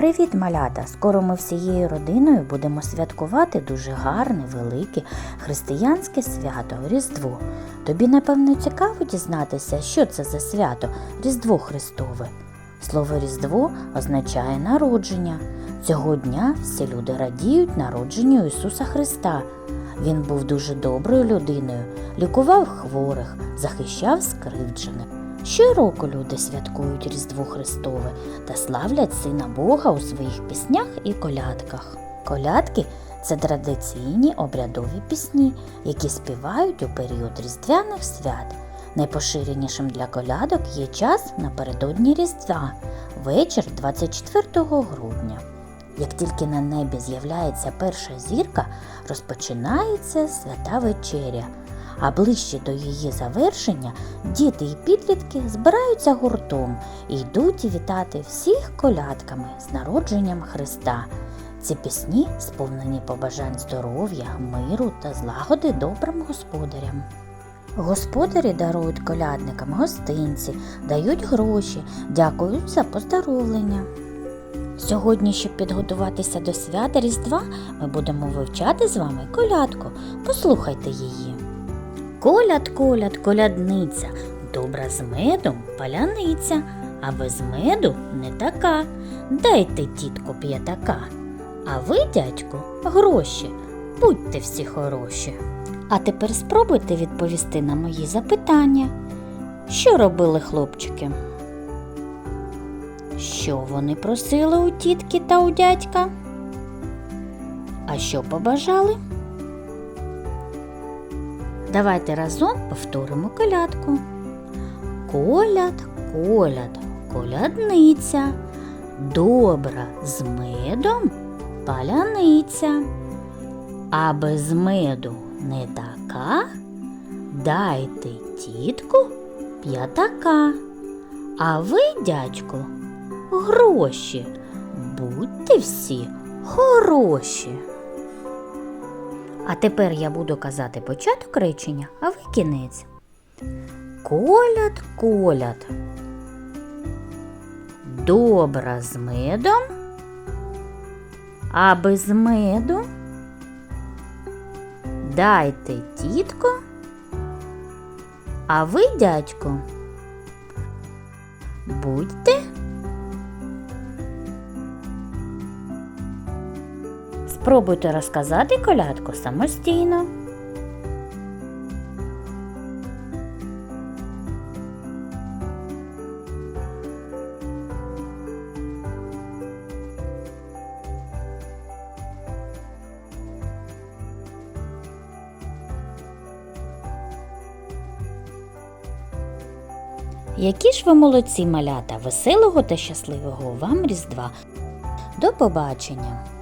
Привіт, малята! Скоро ми всією родиною будемо святкувати дуже гарне, велике християнське свято Різдво. Тобі, напевно, цікаво дізнатися, що це за свято Різдво Христове. Слово Різдво означає народження. Цього дня всі люди радіють народженню Ісуса Христа. Він був дуже доброю людиною, лікував хворих, захищав скривджених. Щороку люди святкують Різдво Христове та славлять Сина Бога у своїх піснях і колядках. Колядки це традиційні обрядові пісні, які співають у період різдвяних свят. Найпоширенішим для колядок є час напередодні Різдва, вечір 24 грудня. Як тільки на небі з'являється перша зірка, розпочинається свята вечеря, а ближче до її завершення діти і підлітки збираються гуртом і йдуть вітати всіх колядками з народженням Христа. Ці пісні сповнені побажань здоров'я, миру та злагоди добрим господарям. Господарі дарують колядникам гостинці, дають гроші, дякують за поздоровлення. Сьогодні, щоб підготуватися до свята Різдва, ми будемо вивчати з вами колядку. Послухайте її. Коляд, коляд, колядниця, добра з медом паляниця, а без меду не така. Дайте, тітко, п'ятака. А ви, дядьку, гроші, будьте всі хороші. А тепер спробуйте відповісти на мої запитання. Що робили хлопчики? Що вони просили у тітки та у дядька? А що побажали? Давайте разом повторимо колядку. Коляд, коляд, колядниця, добра з медом паляниця, а без меду не така, дайте тітку п'ятака, а ви, дядьку, гроші, будьте всі хороші. А тепер я буду казати початок речення, а ви кінець. Коляд, коляд. Добра з медом, а без меду дайте тітко, а ви, дядьку, будьте Спробуйте розказати колядку самостійно. Які ж ви молодці малята, веселого та щасливого вам Різдва. До побачення!